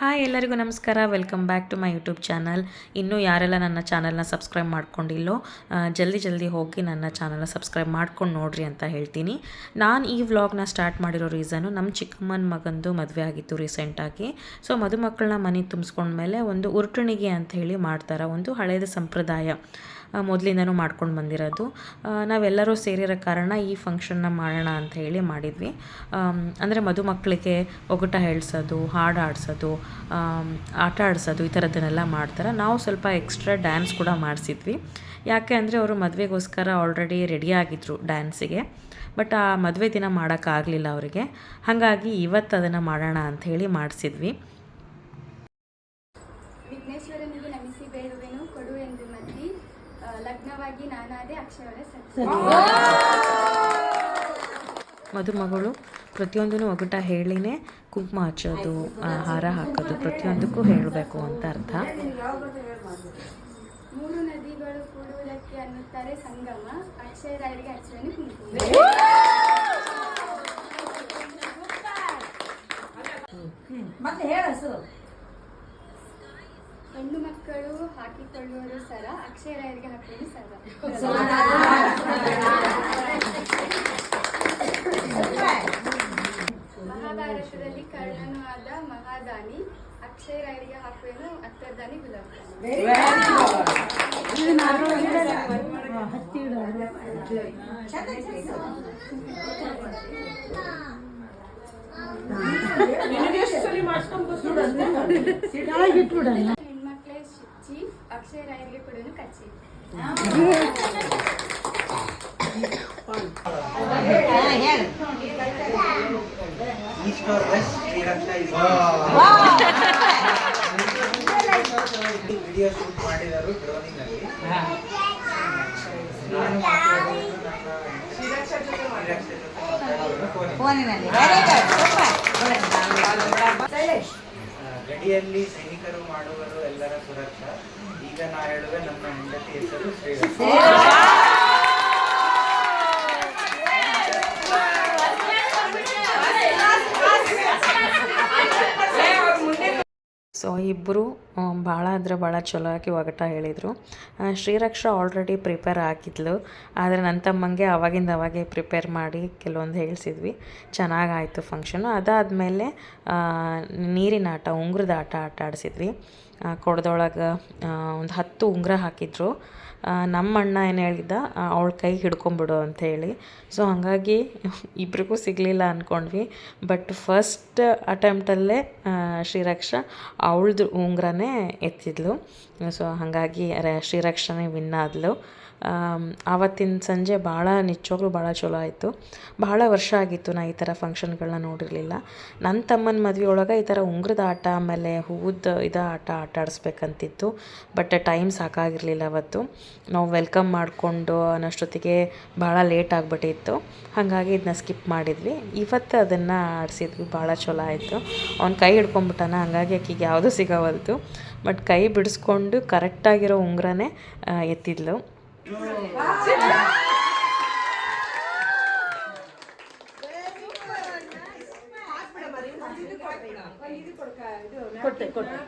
Hi, ಎಲ್ಲರಿಗೂ ನಮಸ್ಕಾರ. Welcome back to my YouTube channel ಇನ್ನೂ ಯಾರೆಲ್ಲ ನನ್ನ ಚಾನಲ್ನ ಸಬ್ಸ್ಕ್ರೈಬ್ ಮಾಡ್ಕೊಂಡಿಲ್ಲೋ ಜಲ್ದಿ ಜಲ್ದಿ ಹೋಗಿ ನನ್ನ ಚಾನಲ್ನ ಸಬ್ಸ್ಕ್ರೈಬ್ ಮಾಡ್ಕೊಂಡು ನೋಡ್ರಿ ಅಂತ ಹೇಳ್ತೀನಿ. ನಾನು ಈ ವ್ಲಾಗ್ನ ಸ್ಟಾರ್ಟ್ ಮಾಡಿರೋ ರೀಸನು ನಮ್ಮ ಚಿಕ್ಕಮ್ಮನ ಮಗಂದು ಮದುವೆ ಆಗಿತ್ತು ರೀಸೆಂಟಾಗಿ ಸೊ ಮದುಮಕ್ಕಳನ್ನ ಮನೆ ತುಂಬಿಸ್ಕೊಂಡ್ಮೇಲೆ ಒಂದು ಉರುಟಣಿಗೆ ಅಂತ ಹೇಳಿ ಮಾಡ್ತಾರೆ, ಒಂದು ಹಳೆಯದ ಸಂಪ್ರದಾಯ. ಮೊದಲಿಂದನೂ ಮಾಡ್ಕೊಂಡು ಬಂದಿರೋದು. ನಾವೆಲ್ಲರೂ ಸೇರಿರೋ ಕಾರಣ ಈ ಫಂಕ್ಷನ್ನ ಮಾಡೋಣ ಅಂತ ಹೇಳಿ ಮಾಡಿದ್ವಿ. ಅಂದರೆ ಮದುಮಕ್ಕಳಿಗೆ ಒಗಟ ಹೇಳ್ಸೋದು, ಹಾಡು ಆಡಿಸೋದು ಆಟ ಆಡಿಸೋದು ಈ ಥರದ್ದನ್ನೆಲ್ಲ ಮಾಡ್ತಾರೆ. ನಾವು ಸ್ವಲ್ಪ ಎಕ್ಸ್ಟ್ರಾ ಡ್ಯಾನ್ಸ್ ಕೂಡ ಮಾಡಿಸಿದ್ವಿ. ಯಾಕೆ ಅಂದರೆ ಅವರು ಮದುವೆಗೋಸ್ಕರ ಆಲ್ರೆಡಿ ರೆಡಿ ಆಗಿದ್ರು ಡ್ಯಾನ್ಸಿಗೆ ಬಟ್ ಆ ಮದುವೆ ದಿನ ಮಾಡೋಕ್ಕಾಗಲಿಲ್ಲ ಅವರಿಗೆ. ಹಾಗಾಗಿ ಇವತ್ತು ಅದನ್ನು ಮಾಡೋಣ ಹೇಳಿ ಮಾಡಿಸಿದ್ವಿ. ಮದುಮಗಳು ಪ್ರತಿಯೊಂದನ್ನು ಒಗಟ ಹೇಳಿನೇ ಕುಂಕುಮ ಹಚ್ಚೋದು ಹಾರ ಹಾಕೋದು ಪ್ರತಿಯೊಂದಕ್ಕೂ ಹೇಳಬೇಕು ಅಂತ ಅರ್ಥ. ಮೂರು ನದಿಗಳು ಕೂಡುವುದಕ್ಕೆ ಅನ್ನುತ್ತಾರೆ ಸಂಗಮ. ಅಕ್ಷಯರಾಯರಿಗೆ ಹಚ್ಚುವೆನು ಕುಂಕುಮ. ಮತ್ತೆ ಹೇಳಸು ಹೆಣ್ಣು ಮಕ್ಕಳು ಹಾಕಿಕೊಳ್ಳುವರು ಸರ ಅಕ್ಷಯರಾಯರಿಗೆ ಹಾಕುವುದು ಸರ. ಅಕ್ಷಯರಾಯರಿಗೆ ಹಾಕುವೆನು ಅತ್ತರ್ದಾನಿ ಗುಲಾಬ್ ಹತ್ತಿ ಹೆಣ್ಮಕ್ಳೇ ಚೀಫ್ ಅಕ್ಷಯರಾಯರಿಗೆ ಕೊಡುವೆನು ಕಚ್ಚಿ East or west, Shriraksha is video shoot ಮಾಡಿದರು ನಾನು ಫೋನಿನಲ್ಲಿ. ಗಡಿಯಲ್ಲಿ ಸೈನಿಕರು ಮಾಡುವರು ಎಲ್ಲರ ಸುರಕ್ಷಾ. ಈಗ ನಾ ಹೇಳುವೆ ನಮ್ಮ ಹೆಂಡತಿ ಹೆಸರು ಶ್ರೀರಕ್ಷಾ ಸೊ ಇಬ್ಬರು ಭಾಳ ಅಂದರೆ ಭಾಳ ಚಲೋ ಆಗಿ ಒಗಟ ಹೇಳಿದರು. ಶ್ರೀರಕ್ಷಾ ಆಲ್ರೆಡಿ ಪ್ರಿಪೇರ್ ಆಗಿದ್ಲು. ಆದರೆ ನನ್ನ ತಮ್ಮಂಗೆ ಅವಾಗಿಂದ ಅವಾಗೆ ಪ್ರಿಪೇರ್ ಮಾಡಿ ಕೆಲವೊಂದು ಹೇಳಿಸಿದ್ವಿ. ಚೆನ್ನಾಗಾಯಿತು ಫಂಕ್ಷನು ಅದಾದಮೇಲೆ ನೀರಿನ ಆಟ, ಉಂಗುರದ ಆಟ ಆಟ ಆಡಿಸಿದ್ವಿ ಕೊಡದೊಳಗೆ ಒಂದು ಹತ್ತು ಉಂಗುರ ಹಾಕಿದ್ರು. ನಮ್ಮ ಅಣ್ಣ ಏನು ಹೇಳಿದ್ದ? ಅವಳ ಕೈ ಹಿಡ್ಕೊಂಬಿಡು ಅಂತ ಹೇಳಿ. ಸೊ ಹಾಗಾಗಿ ಇಬ್ರಿಗೂ ಸಿಗಲಿಲ್ಲ ಅಂದ್ಕೊಂಡ್ವಿ ಬಟ್ ಫಸ್ಟ್ ಅಟೆಂಪ್ಟಲ್ಲೇ ಶ್ರೀರಕ್ಷ ಅವಳದು ಉಂಗ್ರನೇ ಎತ್ತಿದ್ಲು. ಸೊ ಹಾಗಾಗಿ ಶ್ರೀರಕ್ಷನೇ ವಿನ್ ಆದ್ಲು. ಆವತ್ತಿನ ಸಂಜೆ ಭಾಳ ನಿಚ್ಚೋಗ್ಲು, ಭಾಳ ಚಲೋ ಆಯಿತು. ಭಾಳ ವರ್ಷ ಆಗಿತ್ತು ನಾ ಈ ಥರ ಫಂಕ್ಷನ್ಗಳನ್ನ ನೋಡಿರಲಿಲ್ಲ. ನನ್ನ ತಮ್ಮನ ಮದುವೆ ಒಳಗೆ ಈ ಥರ ಉಂಗ್ರದ ಆಟ, ಆಮೇಲೆ ಹೂವದ ಇದ ಆಟ ಆಟ ಆಡಿಸ್ಬೇಕಂತಿತ್ತು ಬಟ್ ಟೈಮ್ ಸಾಕಾಗಿರಲಿಲ್ಲ ಅವತ್ತು. ನಾವು ವೆಲ್ಕಮ್ ಮಾಡಿಕೊಂಡು ಅನ್ನೋಷ್ಟೊತ್ತಿಗೆ ಭಾಳ ಲೇಟ್ ಆಗಿಬಿಟ್ಟಿತ್ತು. ಹಾಗಾಗಿ ಇದನ್ನ ಸ್ಕಿಪ್ ಮಾಡಿದ್ವಿ. ಇವತ್ತು ಅದನ್ನು ಆಡಿಸಿದ್ವಿ, ಭಾಳ ಚಲೋ ಆಯಿತು. ಅವ್ನ ಕೈ ಹಿಡ್ಕೊಂಬಿಟ್ಟಾನ ಹಾಗಾಗಿ ಆಕಿಗೆ ಯಾವುದೂ ಸಿಗವಲ್ತು ಬಟ್ ಕೈ ಬಿಡಿಸ್ಕೊಂಡು ಕರೆಕ್ಟಾಗಿರೋ ಉಂಗ್ರನೇ ಎತ್ತಿದ್ಲು. ಕೊಟ್ಟೆ ಕೊಟ್ಟೆ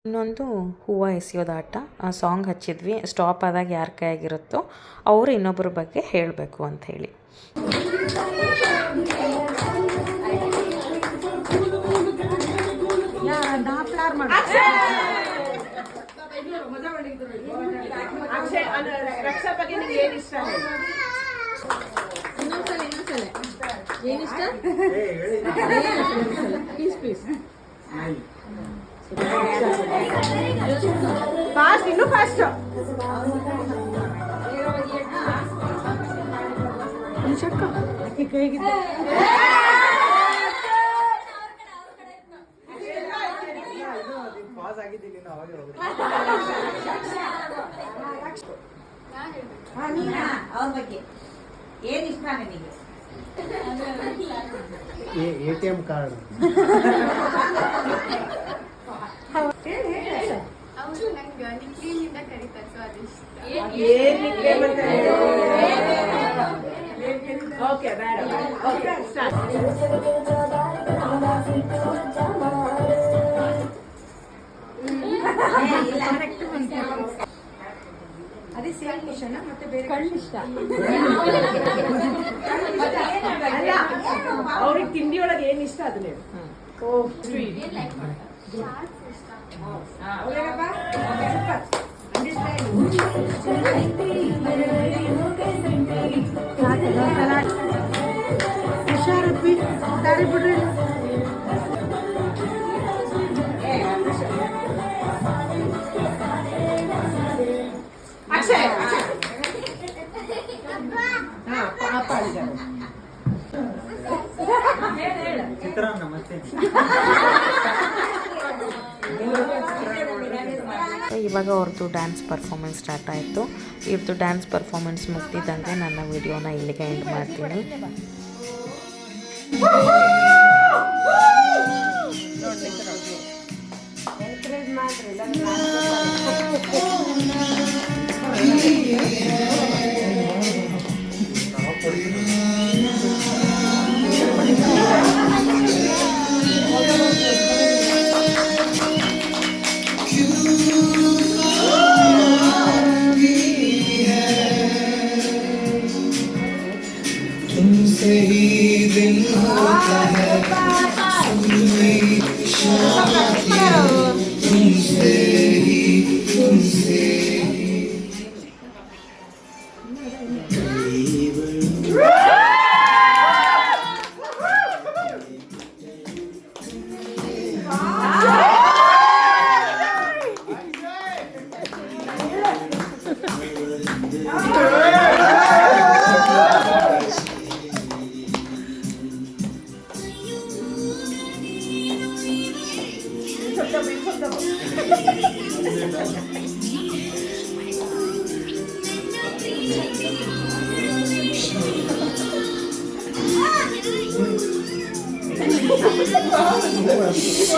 ಇನ್ನೊಂದು ಹೂವು ಎಸೆಯೋದಾಟ ಆ ಸಾಂಗ್ ಹಚ್ಚಿದ್ವಿ ಸ್ಟಾಪ್ ಆದಾಗ ಯಾರ ಕೈಯಾಗಿರುತ್ತೋ ಅವರು ಇನ್ನೊಬ್ಬರ ಬಗ್ಗೆ ಹೇಳಬೇಕು ಅಂತ ಹೇಳಿ. ರಕ್ಷಾ ಇನ್ನೊಂದ್ಸಲ ಇನ್ನೊಂದ್ಸಲ ಏನಿಷ್ಟ ಪೀಸ್ ಪೀಸ್ ಫಾಸ್ಟ್ ಇನ್ನು ಫಾಸ್ಟ್ ಕೈಗಿದ್ದ ಪಾಸ್ ಆಗಿದ್ದೀನಿ ಇನ್ನು ಅವಾಗೆ ಹೋಗ್ರಿ ನಾ ಹೇಳ್ಬೇಕು ಹಾ ನೀನಾ ಅವ್ರ ಬಗ್ಗೆ ಏನ್ ಇಷ್ಟ ನಿನಗೆ A T M card. Okay ಬೇಡ ಓಕೆ ಅದೇ ಸೇಮ್ ಕ್ವಶನ್ ಮತ್ತೆ ಬೇರೆ ಕಣ್ಣಿಷ್ಟ. ಅವ್ರಿಗೆ ತಿಂಡಿ ಒಳಗೆ ಏನ್ ಇಷ್ಟ ಅದನ್ನೇ ಹುಷಾರಪ್ಪಿ ತಾರಿ ಬಿಡ್ರಿ ಇವಾಗ ಅವ್ರದ್ದು ಡ್ಯಾನ್ಸ್ ಪರ್ಫಾಮೆನ್ಸ್ ಸ್ಟಾರ್ಟ್ ಆಯಿತು. ಇವ್ರದ್ದು ಡ್ಯಾನ್ಸ್ ಪರ್ಫಾಮೆನ್ಸ್ ಮುಗ್ದಿದ್ದಂಗೆ ನನ್ನ ವಿಡಿಯೋನ ಇಲ್ಲಿಗೆ ಎಂಡ್ ಮಾಡ್ತೀನಿ.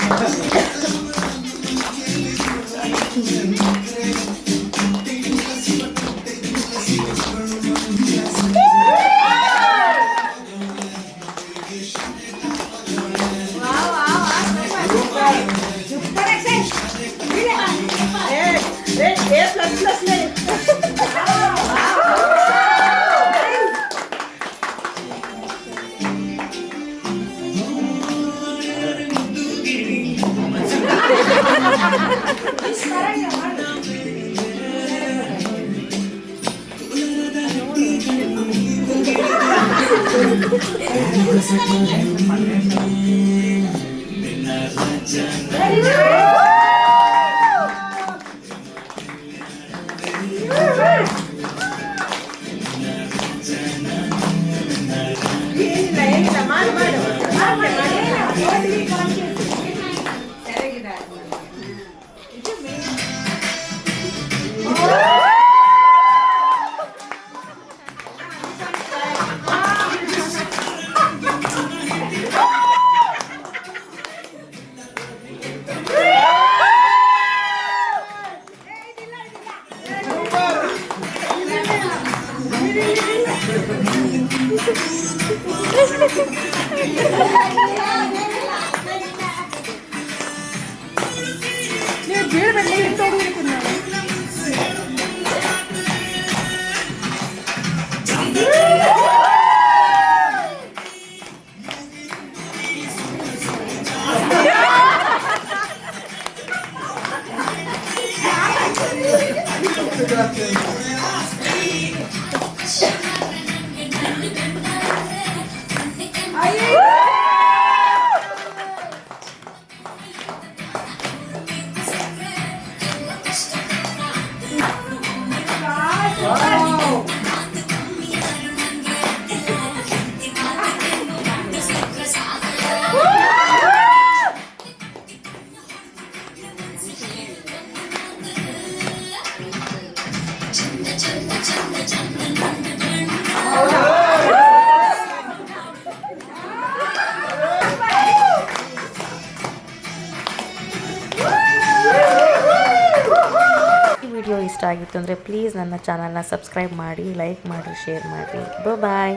Yes, yes. ಪ್ಲಸ್ ಏನಿಲ್ಲ Thank you. ಇಷ್ಟ ಆಗಿತ್ತು ಅಂದರೆ ಪ್ಲೀಸ್ ನನ್ನ ಚಾನಲ್ನ ಸಬ್ಸ್ಕ್ರೈಬ್ ಮಾಡಿ ಲೈಕ್ ಮಾಡಿ ಶೇರ್ ಮಾಡಿ. ಬಾಯ್